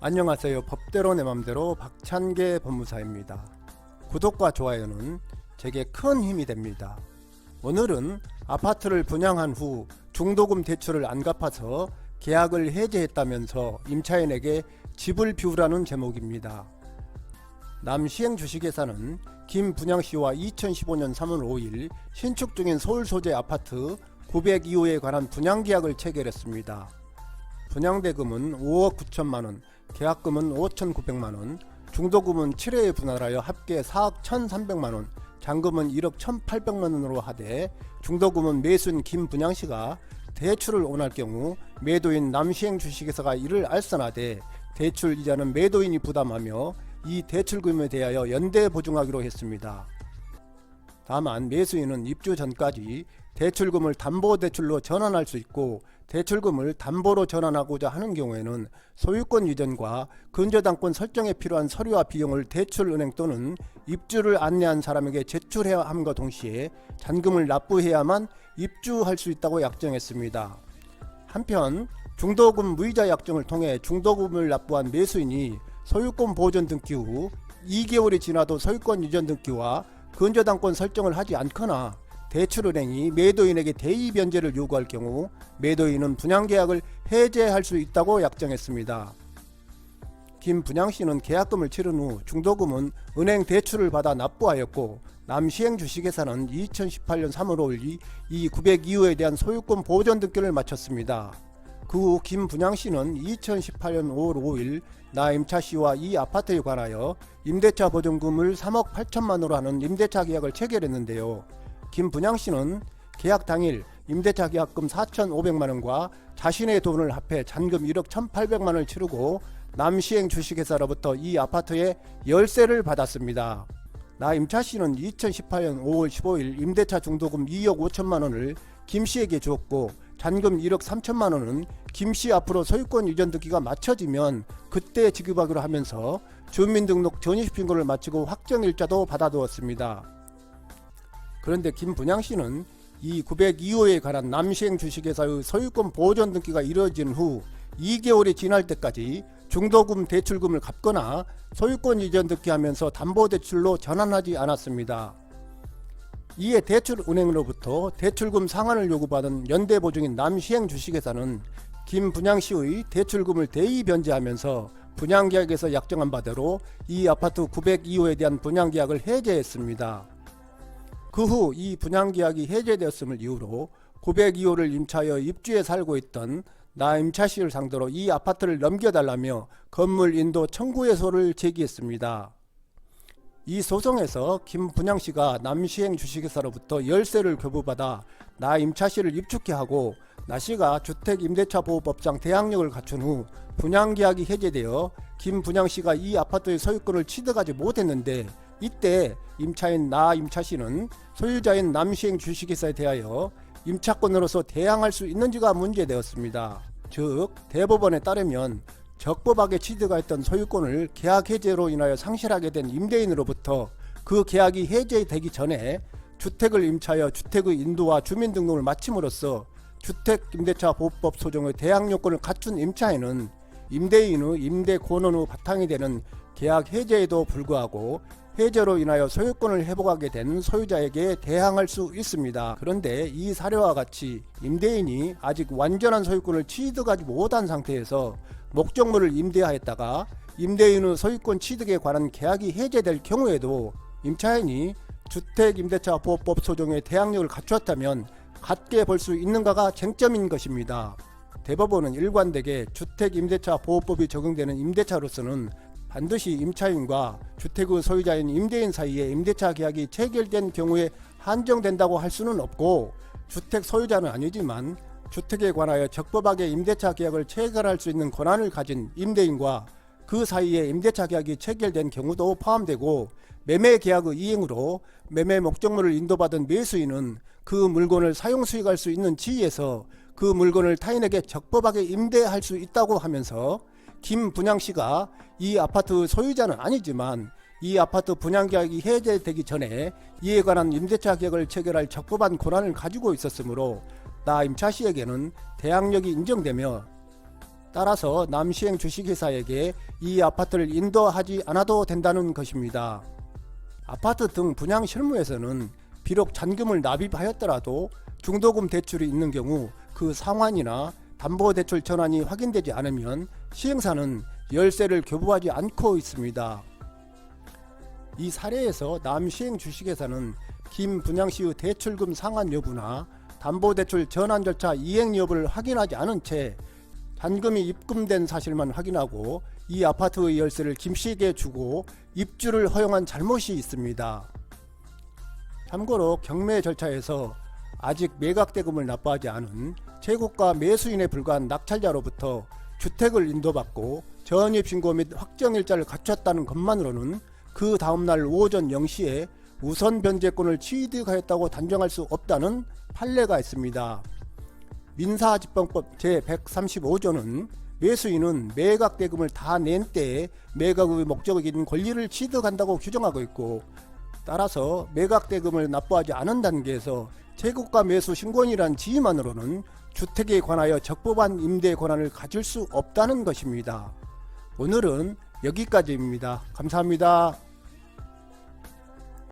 안녕하세요. 법대로 내 맘대로 박찬계 법무사입니다. 구독과 좋아요는 제게 큰 힘이 됩니다. 오늘은 아파트를 분양한 후 중도금 대출을 안 갚아서 계약을 해제했다면서 임차인에게 집을 비우라는 제목입니다. 남시행 주식회사는 김 분양 씨와 2015년 3월 5일 신축 중인 서울 소재 아파트 902호에 관한 분양 계약을 체결했습니다. 분양 대금은 5억 9천만 원, 계약금은 5천9백만 원, 중도금은 7회에 분할하여 합계 4억 1,300만 원, 잔금은 1억 1,800만 원으로 하되 중도금은 매수인 김분양 씨가 대출을 원할 경우 매도인 남시행 주식회사가 이를 알선하되 대출 이자는 매도인이 부담하며 이 대출금에 대하여 연대 보증하기로 했습니다. 다만 매수인은 입주 전까지 대출금을 담보대출로 전환할 수 있고 대출금을 담보로 전환하고자 하는 경우에는 소유권 이전과 근저당권 설정에 필요한 서류와 비용을 대출은행 또는 입주를 안내한 사람에게 제출해야 함과 동시에 잔금을 납부해야만 입주할 수 있다고 약정했습니다. 한편 중도금 무이자 약정을 통해 중도금을 납부한 매수인이 소유권 보존 등기 후 2개월이 지나도 소유권 이전 등기와 근저당권 설정을 하지 않거나 대출은행이 매도인에게 대의 변제를 요구할 경우 매도인은 분양계약을 해제할 수 있다고 약정했습니다. 김 분양씨는 계약금을 치른 후 중도금은 은행 대출을 받아 납부하였고 남시행 주식회사는 2018년 3월 5일 이 902호에 대한 소유권 보존 등기를 마쳤습니다. 그 후 김 분양씨는 2018년 5월 5일 나 임차씨와 이 아파트에 관하여 임대차 보증금을 3억 8천만으로 하는 임대차 계약을 체결했는데요. 김 분양 씨는 계약 당일 임대차 계약금 4,500만 원과 자신의 돈을 합해 잔금 1억 1,800만 원을 치르고 남시행 주식회사로부터 이 아파트에 열세를 받았습니다. 나 임차 씨는 2018년 5월 15일 임대차 중도금 2억 5천만 원을 김 씨에게 주었고 잔금 1억 3천만 원은 김 씨 앞으로 소유권 이전 등기가 마쳐지면 그때 지급하기로 하면서 주민등록 전입신고를 마치고 확정일자도 받아두었습니다. 그런데 김 분양 씨는 이 902호에 관한 남시행 주식회사의 소유권 보존 등기가 이루어진 후 2개월이 지날 때까지 중도금 대출금을 갚거나 소유권 이전 등기하면서 담보대출로 전환하지 않았습니다. 이에 대출은행으로부터 대출금 상환을 요구받은 연대보증인 남시행 주식회사는 김 분양시의 대출금을 대의 변제하면서 분양계약에서 약정한 바대로 이 아파트 902호에 대한 분양계약을 해제했습니다. 그 후 이 분양계약이 해제되었음을 이유로 902호를 임차하여 입주해 살고 있던 나 임차씨를 상대로 이 아파트를 넘겨달라며 건물 인도 청구해소를 제기했습니다. 이 소송에서 김 분양 씨가 남시행 주식회사로부터 열세를 교부받아 나 임차 씨를 입축해 하고 나 씨가 주택임대차보호법상 대항력을 갖춘 후 분양계약이 해제되어 김 분양 씨가 이 아파트의 소유권을 취득하지 못했는데 이때 임차인 나 임차 씨는 소유자인 남시행 주식회사에 대하여 임차권으로서 대항할 수 있는지가 문제되었습니다. 즉 대법원에 따르면 적법하게 취득하였던 소유권을 계약 해제로 인하여 상실하게 된 임대인으로부터 그 계약이 해제되기 전에 주택을 임차하여 주택의 인도와 주민등록을 마침으로써 주택임대차 보호법 소정의 대항 요건을 갖춘 임차인은 임대인의 임대 권원의 바탕이 되는 계약 해제에도 불구하고 해제로 인하여 소유권을 회복하게 된 소유자에게 대항할 수 있습니다. 그런데 이 사례와 같이 임대인이 아직 완전한 소유권을 취득하지 못한 상태에서 목적물을 임대하였다가 임대인의 소유권 취득에 관한 계약이 해제될 경우에도 임차인이 주택임대차보호법 소정의 대항력을 갖추었다면 갖게 볼 수 있는가가 쟁점인 것입니다. 대법원은 일관되게 주택임대차 보호법이 적용되는 임대차로서는 반드시 임차인과 주택의 소유자인 임대인 사이에 임대차 계약이 체결된 경우에 한정된다고 할 수는 없고 주택 소유자는 아니지만 주택에 관하여 적법하게 임대차 계약을 체결할 수 있는 권한을 가진 임대인과 그 사이에 임대차 계약이 체결된 경우도 포함되고 매매 계약의 이행으로 매매 목적물을 인도받은 매수인은 그 물건을 사용 수익할 수 있는 지위에서 그 물건을 타인에게 적법하게 임대할 수 있다고 하면서 김 분양 씨가 이 아파트 소유자는 아니지만 이 아파트 분양 계약이 해제되기 전에 이에 관한 임대차 계약을 체결할 적법한 권한을 가지고 있었으므로 나 임차 씨에게는 대항력이 인정되며 따라서 남시행 주식회사에게 이 아파트를 인도하지 않아도 된다는 것입니다. 아파트 등 분양 실무에서는 비록 잔금을 납입하였더라도 중도금 대출이 있는 경우 그 상환이나 담보대출 전환이 확인되지 않으면 시행사는 열세를 교부하지 않고 있습니다. 이 사례에서 남시행 주식회사는 김 분양시의 대출금 상환 여부나 담보대출 전환 절차 이행 여부를 확인하지 않은 채 잔금이 입금된 사실만 확인하고 이 아파트의 열쇠를 김씨에게 주고 입주를 허용한 잘못이 있습니다. 참고로 경매 절차에서 아직 매각대금을 납부하지 않은 최고가 매수인에 불과한 낙찰자로부터 주택을 인도받고 전입 신고 및 확정 일자를 갖췄다는 것만으로는 그 다음날 오전 0시에 우선 변제권을 취득하였다고 단정할 수 없다는 판례가 있습니다. 민사집행법 제135조는 매수인은 매각 대금을 다 낸 때에 매각의 목적인 권리를 취득한다고 규정하고 있고 따라서 매각 대금을 납부하지 않은 단계에서 최고가 매수 신고이란 지위만으로는 주택에 관하여 적법한 임대 권한을 가질 수 없다는 것입니다. 오늘은 여기까지입니다. 감사합니다.